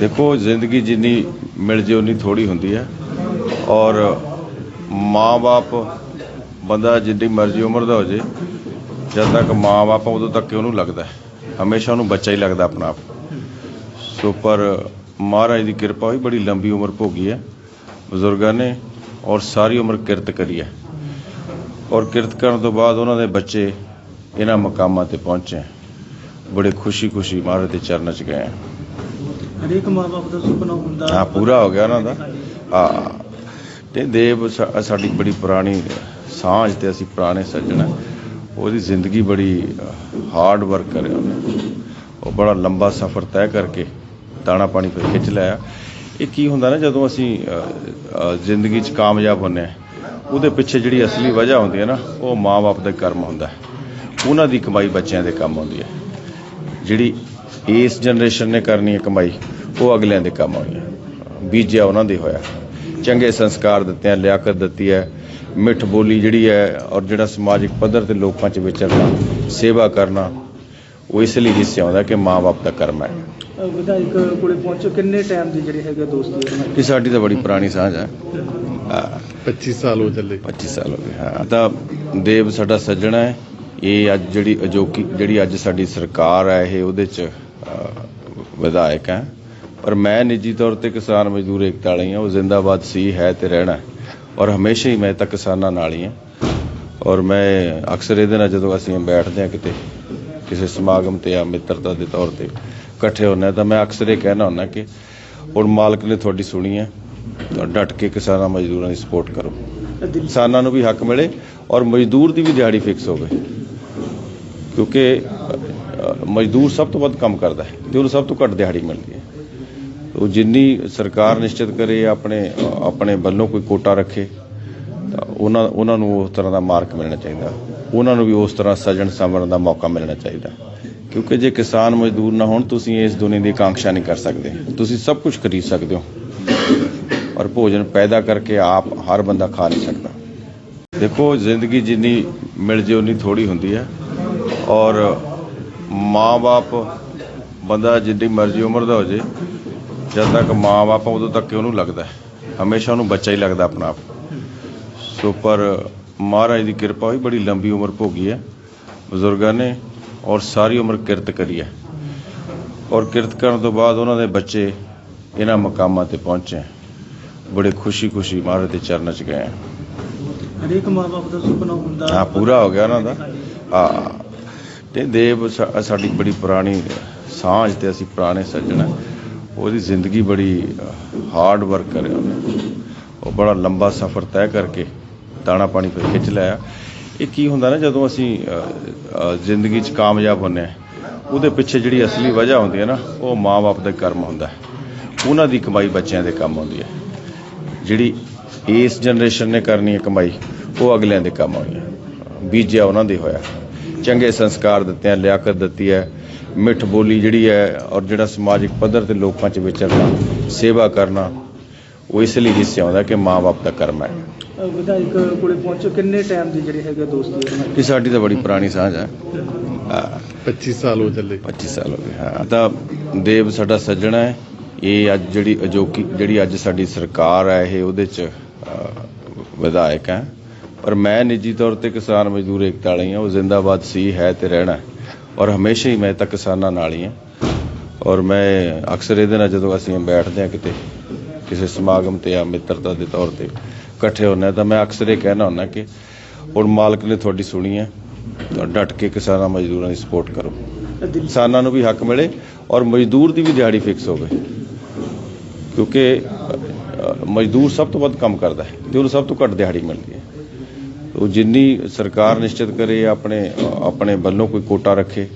ਦੇਖੋ, ਜ਼ਿੰਦਗੀ ਜਿੰਨੀ ਮਿਲ ਜੇ ਉਨੀ ਥੋੜੀ ਹੁੰਦੀ ਹੈ। ਔਰ ਮਾਂ-ਬਾਪ ਬੰਦਾ ਜਿੰਨੀ ਮਰਜ਼ੀ ਉਮਰ ਦਾ ਹੋ ਜੇ, ਜਦ ਤੱਕ ਮਾਂ-ਬਾਪ ਉਦੋਂ ਤੱਕ ਕਿ ਉਹਨੂੰ ਲੱਗਦਾ ਹਮੇਸ਼ਾ ਉਹਨੂੰ ਬੱਚਾ ਹੀ ਲੱਗਦਾ ਆਪਣਾ ਆਪ। ਸੋ, ਪਰ ਮਹਾਰਾਜ ਦੀ ਕਿਰਪਾ ਹੋਈ, ਬੜੀ ਲੰਬੀ ਉਮਰ ਭੋਗੀ ਹੈ, ਬਜ਼ੁਰਗਾਂ ਨੇ, ਔਰ ਸਾਰੀ ਉਮਰ ਕਿਰਤ ਕਰੀ ਹੈ। ਔਰ ਕਿਰਤ ਕਰਨ ਤੋਂ ਬਾਅਦ ਉਹਨਾਂ ਦੇ ਬੱਚੇ ਇਹਨਾਂ ਮਕਾਮਾਂ ਤੇ ਪਹੁੰਚੇ ਬੜੇ ਖੁਸ਼ੀ-ਖੁਸ਼ੀ ਮਹਾਰਾਜ ਦੇ ਚਰਨਾਂ 'ਚ ਗਏ ਹਰੇਕ ਮਾਪੇ ਦਾ ਸੁਪਨਾ ਹੁੰਦਾ। ਹਾਂ ਪੂਰਾ ਹੋ ਗਿਆ ਉਹਨਾਂ ਦਾ। ਹਾਂ। ਤੇ ਦੇਵ ਸਾ- ਸਾਡੀ ਬੜੀ ਪੁਰਾਣੀ ਸਾਂਝ ਤੇ ਅਸੀਂ ਪੁਰਾਣੇ ਸੱਜਣ ਹਾਂ। ਉਹਦੀ ਜ਼ਿੰਦਗੀ ਬੜੀ ਹਾਰਡ ਵਰਕ ਕਰਿਆ ਉਹਨੇ। ਉਹ ਬੜਾ ਲੰਬਾ ਸਫ਼ਰ ਤੈਅ ਕਰਕੇ ਦਾਣਾ ਪਾਣੀ ਫਿਰ ਖਿੱਚ ਲਿਆ। ਇਹ ਕੀ ਹੁੰਦਾ ਨਾ ਜਦੋਂ ਅਸੀਂ ਅ, ਅ, ਜ਼ਿੰਦਗੀ 'ਚ ਕਾਮਯਾਬ ਹੁੰਦੇ ਹਾਂ ਉਹਦੇ ਪਿੱਛੇ ਜਿਹੜੀ ਅਸਲੀ ਵਜ੍ਹਾ ਹੁੰਦੀ ਹੈ ਨਾ ਉਹ ਮਾਂ-ਬਾਪ ਦੇ ਕਰਮ ਹੁੰਦਾ ਹੈ। ਉਹਨਾਂ ਦੀ ਕਮਾਈ ਬੱਚਿਆਂ ਦੇ ਕੰਮ ਆਉਂਦੀ ਹੈ। ਜਿਹੜੀ ਇਸ ਜਨਰੇਸ਼ਨ ਨੇ ਕਰਨੀ ਹੈ ਕਮਾਈ ਉਹ ਅਗਲਿਆਂ ਦੇ ਕੰਮ ਆਉਣੀ ਹੈ ਬੀਜਿਆ ਉਹਨਾਂ ਦੇ ਹੋਇਆ। ਚੰਗੇ ਸੰਸਕਾਰ ਦਿੱਤੇ ਆ ਲਿਆਕਤ ਦਿੱਤੀ ਹੈ ਮਿੱਠ ਬੋਲੀ ਜਿਹੜੀ ਹੈ ਔਰ ਜਿਹੜਾ ਸਮਾਜਿਕ ਪੱਧਰ ਤੇ ਲੋਕਾਂ 'ਚ ਵਿਚਰਨਾ ਸੇਵਾ ਕਰਨਾ ਉਹ ਇਸ ਲਈ ਹਿੱਸੇ ਆਉਂਦਾ ਕਿ ਮਾਂ-ਬਾਪ ਦਾ ਕਰਮ ਹੈ। ਵਿਧਾਇਕ ਕੋਲੇ ਪਹੁੰਚੋ। ਕਿੰਨੇ ਟਾਈਮ ਦੀ ਜਿਹੜੀ ਹੈਗੇ ਦੋਸਤੀ ਇਹ ਸਾਡੀ ਤਾਂ ਬੜੀ ਪੁਰਾਣੀ ਸਾਂਝ ਹੈ। ਹਾਂ 25 ਸਾਲ ਹੋ ਚੱਲੇ। 25 ਸਾਲ ਹੋ ਗਏ। ਹਾਂ ਤਾਂ ਦੇਵ ਸਾਡਾ ਸੱਜਣਾ ਹੈ। ਇਹ ਅੱਜ ਜਿਹੜੀ ਅਜੋਕੀ ਜਿਹੜੀ ਅੱਜ ਸਾਡੀ ਸਰਕਾਰ ਹੈ ਇਹ ਉਹਦੇ ਚ ਵਿਧਾਇਕ ਹੈ। ਪਰ ਮੈਂ ਨਿੱਜੀ ਤੌਰ ਤੇ ਕਿਸਾਨ ਮਜ਼ਦੂਰ ਏਕਤਾ ਵਾਲੀ ਹਾਂ, ਉਹ ਜ਼ਿੰਦਾਬਾਦ ਸੀ, ਹੈ ਤੇ ਰਹਿਣਾ ਔਰ ਹਮੇਸ਼ਾ ਹੀ ਮੈਂ ਤਾਂ ਕਿਸਾਨਾਂ ਨਾਲ ਹੀ ਹਾਂ। ਔਰ ਮੈਂ ਅਕਸਰ ਇਹਦੇ ਨਾਲ ਜਦੋਂ ਅਸੀਂ ਬੈਠਦੇ ਹਾਂ ਕਿਤੇ, ਕਿਸੇ ਸਮਾਗਮ ਤੇ ਜਾਂ ਮਿੱਤਰਤਾ ਦੇ ਤੌਰ ਤੇ ਇਕੱਠੇ ਹੁੰਦੇ ਹਾਂ, ਤਾਂ ਮੈਂ ਅਕਸਰ ਇਹ ਕਹਿਣਾ ਹੁੰਦਾ ਕਿ ਹੁਣ ਮਾਲਕ ਨੇ ਤੁਹਾਡੀ ਸੁਣੀ ਹੈ, ਤਾਂ ਡਟ ਕੇ ਕਿਸਾਨਾਂ ਮਜ਼ਦੂਰਾਂ ਦੀ ਸਪੋਰਟ ਕਰੋ। ਕਿਸਾਨਾਂ ਨੂੰ ਵੀ ਹੱਕ ਮਿਲੇ ਔਰ ਮਜ਼ਦੂਰ ਦੀ ਵੀ ਦਿਹਾੜੀ ਫਿਕਸ ਹੋਵੇ। ਕਿਉਂਕਿ ਮਜ਼ਦੂਰ ਸਭ ਤੋਂ ਵੱਧ ਕੰਮ ਕਰਦਾ ਹੈ ਤੇ ਉਹਨੂੰ ਸਭ ਤੋਂ ਘੱਟ ਦਿਹਾੜੀ ਮਿਲਦੀ ਹੈ। ਉਹ ਜਿੰਨੀ ਸਰਕਾਰ ਨਿਸ਼ਚਿਤ ਕਰੇ, ਆਪਣੇ ਆਪਣੇ ਵੱਲੋਂ ਕੋਈ ਕੋਟਾ ਰੱਖੇ, ਤਾਂ ਉਹਨਾਂ ਉਹਨਾਂ ਨੂੰ ਉਸ ਤਰ੍ਹਾਂ ਦਾ ਮਾਰਕ ਮਿਲਣਾ ਚਾਹੀਦਾ। ਉਹਨਾਂ ਨੂੰ ਵੀ ਉਸ ਤਰ੍ਹਾਂ ਸਜਣ ਸਮਰਨ ਦਾ ਮੌਕਾ ਮਿਲਣਾ ਚਾਹੀਦਾ। ਕਿਉਂਕਿ ਜੇ ਕਿਸਾਨ ਮਜ਼ਦੂਰ ਨਾ ਹੋਣ, ਤੁਸੀਂ ਇਸ ਦੁਨੀਆ ਦੀ ਆਕਾਂक्षा ਨਹੀਂ ਕਰ ਸਕਦੇ। ਤੁਸੀਂ ਸਭ ਕੁਝ ਖਰੀਦ ਸਕਦੇ ਹੋ। ਔਰ ਭੋਜਨ ਪੈਦਾ ਕਰਕੇ ਆਪ ਹਰ ਬੰਦਾ ਖਾ ਨਹੀਂ ਸਕਦਾ। ਦੇਖੋ, ਜ਼ਿੰਦਗੀ ਜਿੰਨੀ ਮਿਲ ਜੇ ਉਨੀ ਥੋੜੀ ਹੁੰਦੀ ਹੈ। ਔਰ ਮਾਂ-ਬਾਪ, ਬੰਦਾ ਜਿੰਨੀ ਮਰਜ਼ੀ ਉਮਰ ਦਾ ਹੋ ਜੇ ਜਦ ਤੱਕ ਮਾਂ-ਬਾਪ ਆ, ਉਦੋਂ ਤੱਕ ਹੀ ਉਹਨੂੰ ਲੱਗਦਾ। ਹਮੇਸ਼ਾ ਉਹਨੂੰ ਬੱਚਾ ਹੀ ਲੱਗਦਾ ਆਪਣਾ ਆਪ ਸੋ ਪਰ ਮਹਾਰਾਜ ਦੀ ਕਿਰਪਾ ਹੋਈ ਬੜੀ ਲੰਬੀ ਉਮਰ ਭੋਗੀ ਹੈ ਬਜ਼ੁਰਗਾਂ ਨੇ ਔਰ ਸਾਰੀ ਉਮਰ ਕਿਰਤ ਕਰੀ ਹੈ ਔਰ ਕਿਰਤ ਕਰਨ ਤੋਂ ਬਾਅਦ ਉਹਨਾਂ ਦੇ ਬੱਚੇ ਇਹਨਾਂ ਮਕਾਮਾਂ ਤੇ ਪਹੁੰਚੇ। ਬੜੇ ਖੁਸ਼ੀ-ਖੁਸ਼ੀ ਮਹਾਰਾਜ ਦੇ ਚਰਨਾਂ 'ਚ ਗਏ ਹਰੇਕ ਮਾਪੇ ਦਾ ਸੁਪਨਾ ਹੁੰਦਾ ਹਾਂ ਪੂਰਾ ਹੋ ਗਿਆ ਉਹਨਾਂ ਦਾ ਹਾਂ ਤੇ ਦੇਵ ਸਾਡੀ ਬੜੀ ਪੁਰਾਣੀ ਸਾਂਝ ਤੇ ਅਸੀਂ ਪੁਰਾਣੇ ਸੱਜਣ। ਉਹਦੀ ਜ਼ਿੰਦਗੀ ਬੜੀ ਹਾਰਡ ਵਰਕ ਕਰਿਆ ਉਹਨੇ। ਉਹ ਬੜਾ ਲੰਬਾ ਸਫ਼ਰ ਤੈਅ ਕਰਕੇ ਦਾਣਾ ਪਾਣੀ ਫਿਰ ਖਿੱਚ ਲਿਆ। ਇਹ ਕੀ ਹੁੰਦਾ ਨਾ, ਜਦੋਂ ਅਸੀਂ ਜ਼ਿੰਦਗੀ 'ਚ ਕਾਮਯਾਬ ਹੁੰਦੇ ਹਾਂ, ਉਹਦੇ ਪਿੱਛੇ ਜਿਹੜੀ ਅਸਲੀ ਵਜ੍ਹਾ ਹੁੰਦੀ ਹੈ ਨਾ, ਉਹ ਮਾਂ-ਬਾਪ ਦੇ ਕਰਮ ਹੁੰਦਾ ਉਹਨਾਂ ਦੀ ਕਮਾਈ ਬੱਚਿਆਂ ਦੇ ਕੰਮ ਆਉਂਦੀ ਹੈ। ਜਿਹੜੀ ਇਸ ਜਨਰੇਸ਼ਨ ਨੇ ਕਰਨੀ ਹੈ ਕਮਾਈ, ਉਹ ਅਗਲਿਆਂ ਦੇ ਕੰਮ ਆਉਣੀ ਹੈ। ਬੀਜਿਆ ਉਹਨਾਂ ਦੇ ਹੋਇਆ। ਚੰਗੇ ਸੰਸਕਾਰ ਦਿੱਤੇ ਆ, ਲਿਆਕਤ ਦਿੱਤੀ ਹੈ। ਮਿੱਠ ਬੋਲੀ ਜਿਹੜੀ ਹੈ ਔਰ ਜਿਹੜਾ ਸਮਾਜਿਕ ਪੱਧਰ ਤੇ ਲੋਕਾਂ 'ਚ ਵਿਚਰਨਾ ਸੇਵਾ ਕਰਨਾ ਉਹ ਇਸ ਲਈ ਹਿੱਸੇ ਆਉਂਦਾ ਕਿ ਮਾਂ-ਬਾਪ ਦਾ ਕਰਮ ਹੈ। ਵਿਧਾਇਕ ਕੋਲੇ ਪਹੁੰਚੋ ਕਿੰਨੇ ਟਾਈਮ ਦੀ ਜਿਹੜੀ ਹੈਗੇ ਦੋਸਤੀ ਹੈ ਇਹ ਸਾਡੀ ਤਾਂ ਬੜੀ ਪੁਰਾਣੀ ਸਾਂਝ ਹੈ। ਹਾਂ 25 ਸਾਲ ਹੋ ਚੱਲੇ। 25 ਸਾਲ ਹੋ ਗਏ ਹਾਂ। ਤਾਂ ਦੇਵ ਸਾਡਾ ਸੱਜਣਾ ਹੈ। ਇਹ ਅੱਜ ਜਿਹੜੀ ਅਜੋਕੀ ਜਿਹੜੀ ਅੱਜ ਸਾਡੀ ਸਰਕਾਰ ਹੈ ਇਹ ਉਹਦੇ ਚ ਵਿਧਾਇਕ ਹੈ। ਪਰ ਮੈਂ ਨਿੱਜੀ ਤੌਰ ਤੇ ਕਿਸਾਨ ਮਜ਼ਦੂਰ ਏਕਤਾ ਵਾਲੀ ਹਾਂ ਉਹ ਜ਼ਿੰਦਾਬਾਦ ਸੀ ਹੈ ਤੇ ਰਹਿਣਾ ਹੈ। ਔਰ ਹਮੇਸ਼ਾ ਹੀ ਮੈਂ ਤਾਂ ਕਿਸਾਨਾਂ ਨਾਲ ਹੀ ਹਾਂ। ਔਰ ਮੈਂ ਅਕਸਰ ਇਹਦੇ ਨਾਲ ਜਦੋਂ ਅਸੀਂ ਬੈਠਦੇ ਹਾਂ ਕਿਤੇ, ਕਿਸੇ ਸਮਾਗਮ ਤੇ ਜਾਂ ਮਿੱਤਰਤਾ ਦੇ ਤੌਰ ਤੇ ਇਕੱਠੇ ਹੁੰਦੇ ਹਾਂ ਤਾਂ ਮੈਂ ਅਕਸਰ ਇਹ ਕਹਿਣਾ ਹੁੰਦਾ ਕਿ ਔਰ ਮਾਲਕ ਨੇ ਤੁਹਾਡੀ ਸੁਣੀ ਹੈ, ਤਾਂ ਡਟ ਕੇ ਕਿਸਾਨਾਂ ਮਜ਼ਦੂਰਾਂ ਦੀ ਸਪੋਰਟ ਕਰੋ। ਕਿਸਾਨਾਂ ਨੂੰ ਵੀ ਹੱਕ ਮਿਲੇ ਔਰ ਮਜ਼ਦੂਰ ਦੀ ਵੀ ਦਿਹਾੜੀ ਫਿਕਸ ਹੋਵੇ। ਕਿਉਂਕਿ ਮਜ਼ਦੂਰ ਸਭ ਤੋਂ ਵੱਧ ਕੰਮ ਕਰਦਾ ਹੈ ਤੇ ਉਹਨੂੰ ਸਭ ਤੋਂ ਘੱਟ ਦਿਹਾੜੀ ਮਿਲਦੀ ਹੈ। ਉਹ ਜਿੰਨੀ ਸਰਕਾਰ ਨਿਸ਼ਚਿਤ ਕਰੇ, ਆਪਣੇ ਆਪਣੇ ਵੱਲੋਂ ਕੋਈ ਕੋਟਾ ਰੱਖੇ,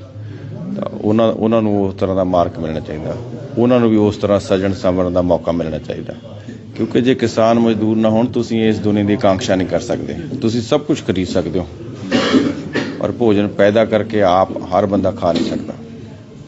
ਤਾਂ ਉਹਨਾਂ ਉਹਨਾਂ ਨੂੰ ਉਸ ਤਰ੍ਹਾਂ ਦਾ ਮਾਰਕ ਮਿਲਣਾ ਚਾਹੀਦਾ। ਉਹਨਾਂ ਨੂੰ ਵੀ ਉਸ ਤਰ੍ਹਾਂ ਸਜਣ ਸਮਰਨ ਦਾ ਮੌਕਾ ਮਿਲਣਾ ਚਾਹੀਦਾ। ਕਿਉਂਕਿ ਜੇ ਕਿਸਾਨ ਮਜ਼ਦੂਰ ਨਾ ਹੋਣ, ਤੁਸੀਂ ਇਸ ਦੁਨੀਆ ਦੀ ਆਕਾਂक्षा ਨਹੀਂ ਕਰ ਸਕਦੇ। ਤੁਸੀਂ ਸਭ ਕੁਝ ਖਰੀਦ ਸਕਦੇ ਹੋ। ਔਰ ਭੋਜਨ ਪੈਦਾ ਕਰਕੇ ਆਪ ਹਰ ਬੰਦਾ ਖਾ ਨਹੀਂ ਸਕਦਾ।